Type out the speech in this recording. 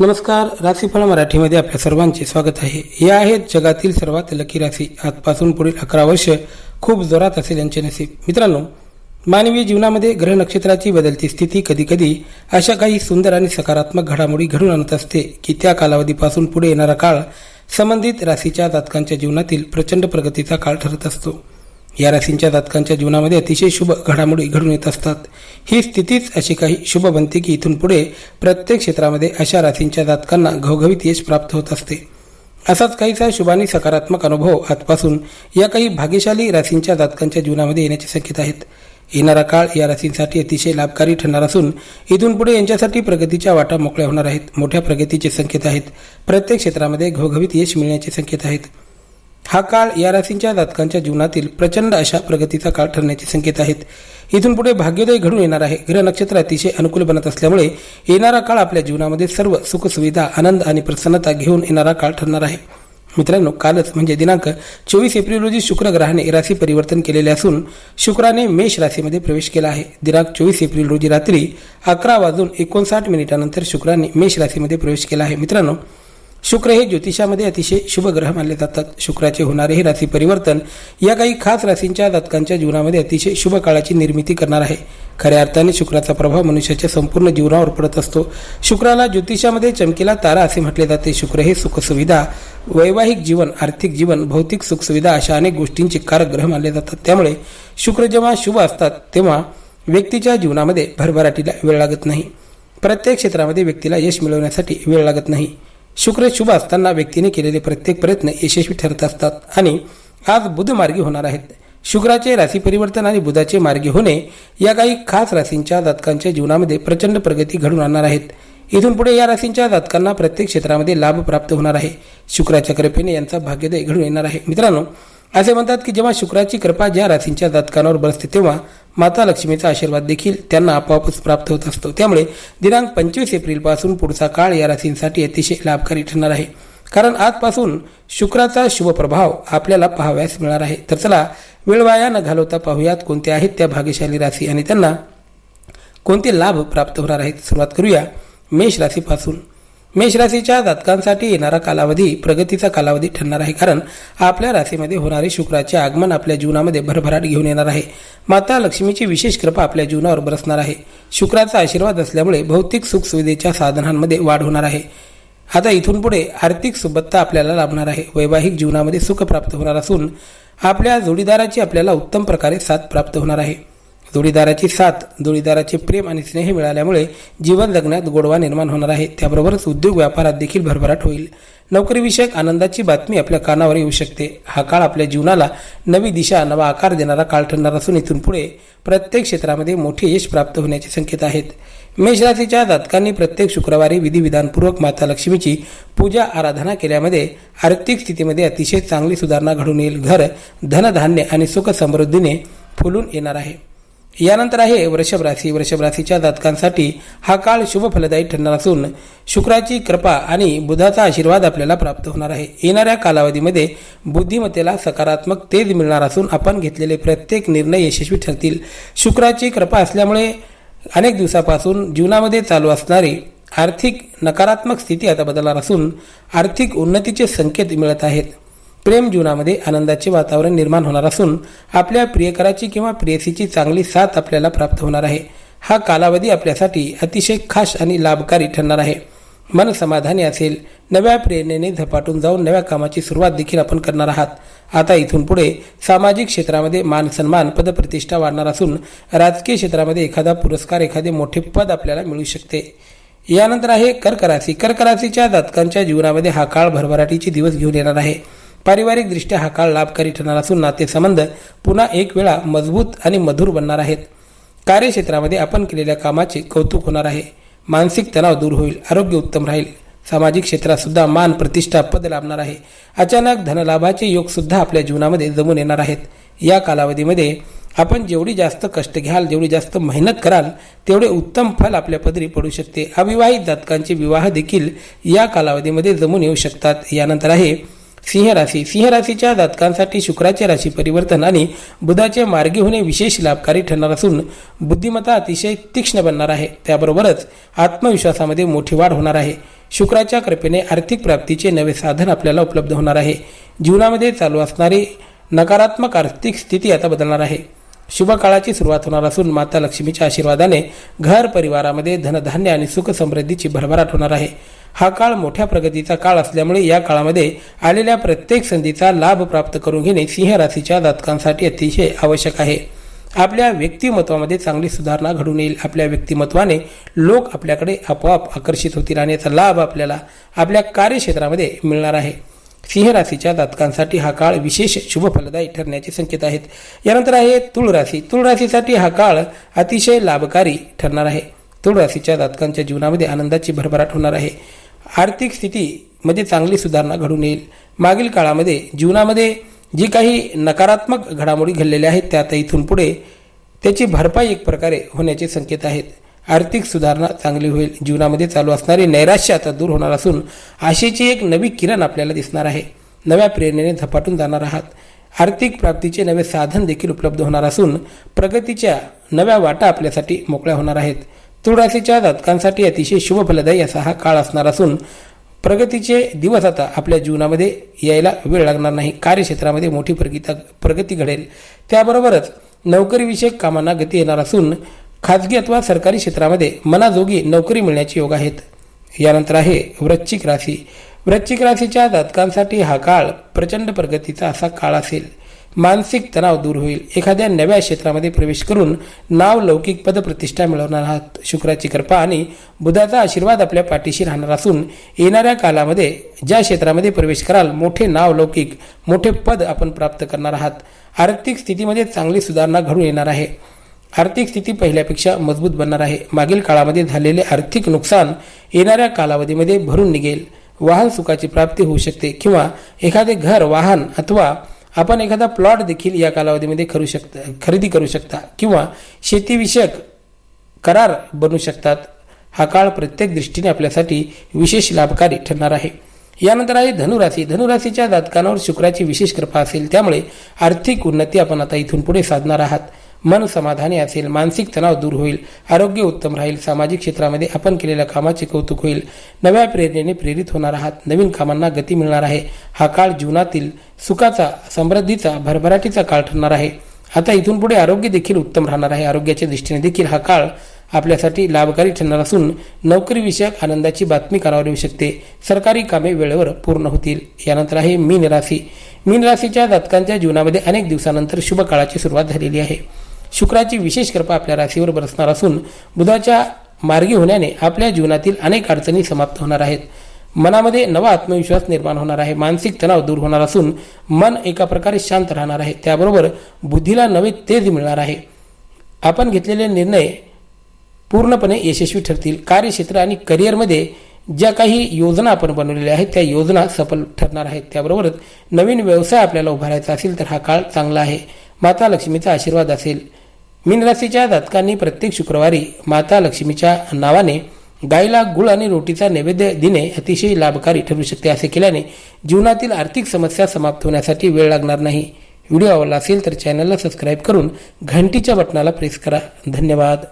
नमस्कार राशीफळ मराठीमध्ये आपल्या सर्वांचे स्वागत आहे. या आहेत जगातील सर्वात लकी राशी. आजपासून पुढील अकरा वर्ष खूप जोरात असेल यांचे नसीब मित्रांनो मानवी जीवनामध्ये ग्रह नक्षत्राची बदलती स्थिती कधीकधी अशा काही सुंदर आणि सकारात्मक घडामोडी घडून आणत असते की त्या कालावधीपासून पुढे येणारा काळ संबंधित राशीच्या जातकांच्या जीवनातील प्रचंड प्रगतीचा काळ ठरत असतो. या राशींच्या जातकांच्या जीवनामध्ये अतिशय शुभ घडामोडी घडून येत असतात. ही स्थितीच अशी काही शुभ बनते की इथून पुढे प्रत्येक क्षेत्रामध्ये अशा राशींच्या जातकांना घवघवीत यश प्राप्त होत असते. असाच काहीसा शुभानी सकारात्मक अनुभव आजपासून या काही भाग्यशाली राशींच्या जातकांच्या जीवनामध्ये येण्याचे संकेत आहेत. येणारा काळ या राशींसाठी अतिशय लाभकारी ठरणार असून इथून पुढे यांच्यासाठी प्रगतीच्या वाटा मोकळ्या होणार आहेत. मोठ्या प्रगतीचे संकेत आहेत. प्रत्येक क्षेत्रामध्ये घवघवीत यश मिळण्याचे संकेत आहेत. हा काळ या राशींच्या जातकांच्या जीवनातील प्रचंड अशा प्रगतीचा काळ ठरण्याचे संकेत आहेत. इथून पुढे भाग्योदय घडून येणार आहे. ग्रह नक्षत्र अतिशय अनुकूल बनत असल्यामुळे येणारा काळ आपल्या जीवनामध्ये सर्व सुखसुविधा आनंद आणि प्रसन्नता घेऊन येणारा काळ ठरणार आहे. मित्रांनो कालच म्हणजे दिनांक चोवीस एप्रिल रोजी शुक्र ग्रहाने राशी परिवर्तन केलेले असून शुक्राने मेष राशीमध्ये प्रवेश केला आहे. दिनांक चोवीस एप्रिल रोजी रात्री अकरा वाजून एकोणसाठ मिनिटानंतर शुक्राने मेष राशीमध्ये प्रवेश केला आहे. मित्रांनो शुक्र हे ज्योतिषामध्ये अतिशय शुभ ग्रह मानले जातात. शुक्राचे होणारे हे राशी परिवर्तन या काही खास राशींच्या जातकांच्या जीवनामध्ये अतिशय शुभ काळाची निर्मिती करणार आहे. खऱ्या अर्थाने शुक्राचा प्रभाव मनुष्याच्या संपूर्ण जीवनावर पडत असतो. शुक्राला ज्योतिषामध्ये चमकीला तारा असे म्हटले जाते. शुक्र हे सुखसुविधा वैवाहिक जीवन आर्थिक जीवन भौतिक सुखसुविधा अशा अनेक गोष्टींचे कारक ग्रह मानले जातात. त्यामुळे शुक्र जेव्हा शुभ असतात तेव्हा व्यक्तीच्या जीवनामध्ये भरभराटीला वेळ लागत नाही. प्रत्येक क्षेत्रामध्ये व्यक्तीला यश मिळवण्यासाठी वेळ लागत नाही. शुक्र शुभ असताना व्यक्तीने केलेले प्रत्येक प्रयत्न यशस्वी ठरत असतात आणि आज बुध मार्गी होणार आहेत. शुक्राचे राशी परिवर्तन आणि बुधाचे मार्गी होणे या काही खास राशींच्या जातकांच्या जीवनामध्ये प्रचंड प्रगती घडून आणणार आहेत. इथून पुढे या राशींच्या जातकांना प्रत्येक क्षेत्रामध्ये लाभ प्राप्त होणार आहे. शुक्राच्या कृपेने यांचा भाग्योदय घडून येणार आहे. मित्रांनो असे म्हणतात की जेव्हा शुक्राची कृपा ज्या राशींच्या जातकांवर बसते तेव्हा माता लक्ष्मीचा आशीर्वाद देखील त्यांना आपोआपच प्राप्त होत असतो. त्यामुळे दिनांक पंचवीस एप्रिलपासून पुढचा काळ या राशींसाठी अतिशय लाभकारी ठरणार आहे. कारण आजपासून शुक्राचा शुभ प्रभाव आपल्याला पाहावयास मिळणार आहे. तर चला वेळ वाया न घालवता पाहूयात कोणत्या आहेत त्या भाग्यशाली राशी आणि त्यांना कोणते लाभ प्राप्त होणार आहेत. सुरुवात करूया मेष राशीपासून. मेष राशीच्या जातकांसाठी येणारा कालावधी प्रगतीचा कालावधी ठरणार आहे. कारण आपल्या राशीमध्ये होणारे शुक्राचे आगमन आपल्या जीवनामध्ये भरभराट घेऊन येणार आहे. माता लक्ष्मीची विशेष कृपा आपल्या जीवनावर बरसणार आहे. शुक्राचा आशीर्वाद असल्यामुळे भौतिक सुखसुविधेच्या साधनांमध्ये वाढ होणार आहे. आता इथून पुढे आर्थिक सुबत्ता आपल्याला लाभणार आहे. वैवाहिक जीवनामध्ये सुख प्राप्त होणार असून आपल्या जोडीदाराची आपल्याला उत्तम प्रकारे साथ प्राप्त होणार आहे. जोडीदाराची साथ जोडीदाराचे प्रेम आणि स्नेह मिळाल्यामुळे जीवन जगण्यात गोडवा निर्माण होणार आहे. त्याबरोबरच उद्योग व्यापारात देखील भरभराट होईल. नोकरीविषयक आनंदाची बातमी आपल्या कानावर येऊ शकते. हा काळ आपल्या जीवनाला नवी दिशा नवा आकार देणारा काळ ठरणार असून इथून पुढे प्रत्येक क्षेत्रामध्ये मोठे यश प्राप्त होण्याचे संकेत आहेत. मेषराशीच्या जातकांनी प्रत्येक शुक्रवारी विधिविधानपूर्वक माता लक्ष्मीची पूजा आराधना केल्यामध्ये आर्थिक स्थितीमध्ये अतिशय चांगली सुधारणा घडून येईल. घर धनधान्य आणि सुख समृद्धीने फुलून येणार आहे. यानंतर आहे वृषभ राशी. वृषभ राशीच्या जातकांसाठी हा काळ शुभ फलदायी ठरणार असून शुक्राची कृपा आणि बुधाचा आशीर्वाद आपल्याला प्राप्त होणार आहे. येणाऱ्या कालावधीमध्ये बुद्धिमत्तेला सकारात्मक तेज मिळणार असून आपण घेतलेले प्रत्येक निर्णय यशस्वी ठरतील. शुक्राची कृपा असल्यामुळे अनेक दिवसापासून जीवनामध्ये चालू असणारी आर्थिक नकारात्मक स्थिती आता बदलणार असून आर्थिक उन्नतीचे संकेत मिळत आहेत. प्रेम जीवनामध्ये आनंदाचे वातावरण निर्माण होणार असून आपल्या प्रियकराची किंवा प्रेयसीची चांगली साथ आपल्याला प्राप्त होणार आहे. हा कालावधी आपल्यासाठी अतिशय खास आणि लाभकारी ठरणार आहे. मन समाधानी असेल नव्या प्रेरणेने झपाटून जाऊन नव्या कामाची सुरुवात देखील आपण करणार आहात. आता इथून पुढे सामाजिक क्षेत्रामध्ये मान सन्मान पदप्रतिष्ठा वाढणार असून राजकीय क्षेत्रामध्ये एखादा पुरस्कार एखादे मोठे पद आपल्याला मिळू शकते. यानंतर आहे कर्करासी राशी जातकांच्या जीवनामध्ये हा काळ भरभराटीचे दिवस घेऊन येणार आहे. पारिवारिकदृष्ट्या हा काळ लाभकारी ठरणार असून नातेसंबंध पुन्हा एक वेळा मजबूत आणि मधुर बनणार आहेत. कार्यक्षेत्रामध्ये आपण केलेल्या कामाचे कौतुक होणार आहे. मानसिक तणाव दूर होईल आरोग्य उत्तम राहील. सामाजिक क्षेत्रात सुद्धा मान प्रतिष्ठा पद लाभणार आहे. अचानक धनलाभाचे योग सुद्धा आपल्या जीवनामध्ये जमून येणार आहेत. या कालावधीमध्ये आपण जेवढी जास्त कष्ट घ्याल जेवढी जास्त मेहनत कराल तेवढे उत्तम फल आपल्या पदरी पडू शकते. अविवाहित जातकांचे विवाह देखील या कालावधीमध्ये जमून येऊ शकतात. यानंतर आहे सिंह राशी. सिंह राशीच्या जातकांसाठी शुक्राचे राशी परिवर्तन आणि बुधाचे मार्गी होणे विशेष लाभकारी ठरणार असून बुद्धिमत्ता अतिशय तीक्ष्ण बनणार आहे. त्याबरोबरच आत्मविश्वासामध्ये मोठी वाढ होणार आहे. शुक्राच्या कृपेने आर्थिक प्राप्तीचे नवे साधन आपल्याला उपलब्ध होणार आहे. जीवनामध्ये चालू असणारी नकारात्मक आर्थिक स्थिती आता बदलणार आहे. शुभ काळाची सुरुवात होणार असून माता लक्ष्मीच्या आशीर्वादाने घर परिवारामध्ये धनधान्य आणि सुख समृद्धीची भरभराट होणार आहे. हा काळ मोठ्या प्रगतीचा काळ असल्यामुळे या काळामध्ये आलेल्या प्रत्येक संधीचा लाभ प्राप्त करून घेणे सिंह राशीच्या जातकांसाठी अतिशय आवश्यक आहे. आपल्या व्यक्तिमत्वामध्ये चांगली सुधारणा घडून येईल. आपल्या व्यक्तिमत्वाने लोक आपल्याकडे आपोआप आकर्षित होतील आणि याचा लाभ आपल्याला आपल्या कार्यक्षेत्रामध्ये मिळणार आहे. सिंह राशीच्या जातकांसाठी हा काळ विशेष शुभ फलदायी ठरण्याचे संकेत आहेत. यानंतर आहे तुळ राशी तुळ राशीसाठी हा काळ अतिशय लाभकारी ठरणार आहे. तुळ राशीच्या जातकांच्या जीवनामध्ये आनंदाची भरभराट होणार आहे. आर्थिक स्थितीमध्ये चांगली सुधारणा घडून येईल. मागील काळामध्ये जीवनामध्ये जी काही नकारात्मक घडामोडी घडलेल्या आहेत त्या आता इथून पुढे त्याची भरपाई एक प्रकारे होण्याचे संकेत आहेत. आर्थिक सुधारणा चांगली होईल जीवनामध्ये चालू असणारी नैराश्य आता दूर होणार असून आशेची एक नवी किरण आपल्याला दिसणार आहे. नव्या प्रेरणेने झपाटून जाणार आहात. आर्थिक प्राप्तीचे नवे साधन देखील उपलब्ध होणार असून प्रगतीच्या नव्या वाटा आपल्यासाठी मोकळ्या होणार आहेत. तुळराशीच्या जातकांसाठी अतिशय शुभफलदायी असा हा काळ असणार असून प्रगतीचे दिवस आता आपल्या जीवनामध्ये यायला वेळ लागणार नाही. कार्यक्षेत्रामध्ये मोठी प्रगिता प्रगती घडेल. त्याबरोबरच नोकरीविषयक कामांना गती येणार असून खाजगी अथवा सरकारी क्षेत्रामध्ये मनाजोगी नोकरी मिळण्याचे योग आहेत. यानंतर आहे वृश्चिक राशी. वृश्चिक राशीच्या जातकांसाठी हा काळ प्रचंड प्रगतीचा असा काळ असेल. मानसिक तणाव दूर होईल. एखाद्या नव्या क्षेत्रामध्ये प्रवेश करून नाव लौकिक पदप्रतिष्ठा मिळवणार आहात. शुक्राची कृपा आणि बुधाचा आशीर्वाद आपल्या पाठीशी राहणार असून येणाऱ्या कालामध्ये ज्या क्षेत्रामध्ये प्रवेश कराल मोठे नाव लौकिक मोठे पद आपण प्राप्त करणार आहात. आर्थिक स्थितीमध्ये चांगली सुधारणा घडून येणार आहे. आर्थिक स्थिती पहिल्यापेक्षा मजबूत बनणार आहे. मागील काळामध्ये झालेले आर्थिक नुकसान येणाऱ्या कालावधीमध्ये भरून निघेल. वाहन सुखाची प्राप्ती होऊ शकते किंवा एखादे घर वाहन अथवा आपण एखादा प्लॉट देखील या कालावधीमध्ये करू शकता खरेदी करू शकता किंवा शेतीविषयक करार बनू शकतात. हा काळ प्रत्येक दृष्टीने आपल्यासाठी विशेष लाभकारी ठरणार आहे. यानंतर आहे धनुराशी. धनुराशीच्या जातकांवर शुक्राची विशेष कृपा असेल त्यामुळे आर्थिक उन्नती आपण आता इथून पुढे साधणार आहात. मन समाधानी असेल मानसिक तणाव दूर होईल आरोग्य उत्तम राहील सामाजिक क्षेत्रामध्ये आपण केलेल्या कामाचे कौतुक होईल. नव्या प्रेरणेने प्रेरित होणार आहात नवीन कामांना गती मिळणार आहे. हा काळ जीवनातील सुखाचा समृद्धीचा भरभराटीचा काळ ठरणार आहे. आता इथून पुढे आरोग्य देखील उत्तम राहणार आहे. आरोग्याच्या दृष्टीने देखील हा काळ आपल्यासाठी लाभकारी ठरणार असून नोकरीविषयक आनंदाची बातमी करावी येऊ शकते. सरकारी कामे वेळेवर पूर्ण होतील. यानंतर आहे मीन राशी. मीन राशीच्या जातकांच्या जीवनामध्ये अनेक दिवसानंतर शुभ काळाची सुरुवात झालेली आहे. शुक्राची विशेष कृपा आपल्या राशीवर बरसणार असून बुधाच्या मार्गी होण्याने आपल्या जीवनातील अनेक अडचणी समाप्त होणार आहेत. मनामध्ये नवा आत्मविश्वास निर्माण होणार आहे. मानसिक तणाव दूर होणार असून मन एका प्रकारे शांत राहणार आहे. त्याबरोबर बुद्धीला नवे तेज मिळणार आहे. आपण घेतलेले निर्णय पूर्णपणे यशस्वी ठरतील. कार्यक्षेत्र आणि करिअरमध्ये ज्या काही योजना आपण बनवलेल्या आहेत त्या योजना सफल ठरणार आहेत. त्याबरोबरच नवीन व्यवसाय आपल्याला उभारायचा असेल तर हा काळ चांगला आहे. माता लक्ष्मीचा आशीर्वाद असेल. मीन राशीच्या जातकांनी प्रत्येक शुक्रवारी माता लक्ष्मीच्या नावाने गायीला गुळ आणि रोटीचा नैवेद्य देणे अतिशय लाभकारी ठरू शकते असे केल्याने जीवनातील आर्थिक समस्या समाप्त होण्यासाठी वेळ लागणार नाही. व्हिडिओ आवडला असेल तर चॅनलला सबस्क्राईब करून घंटीच्या बटनाला प्रेस करा. धन्यवाद.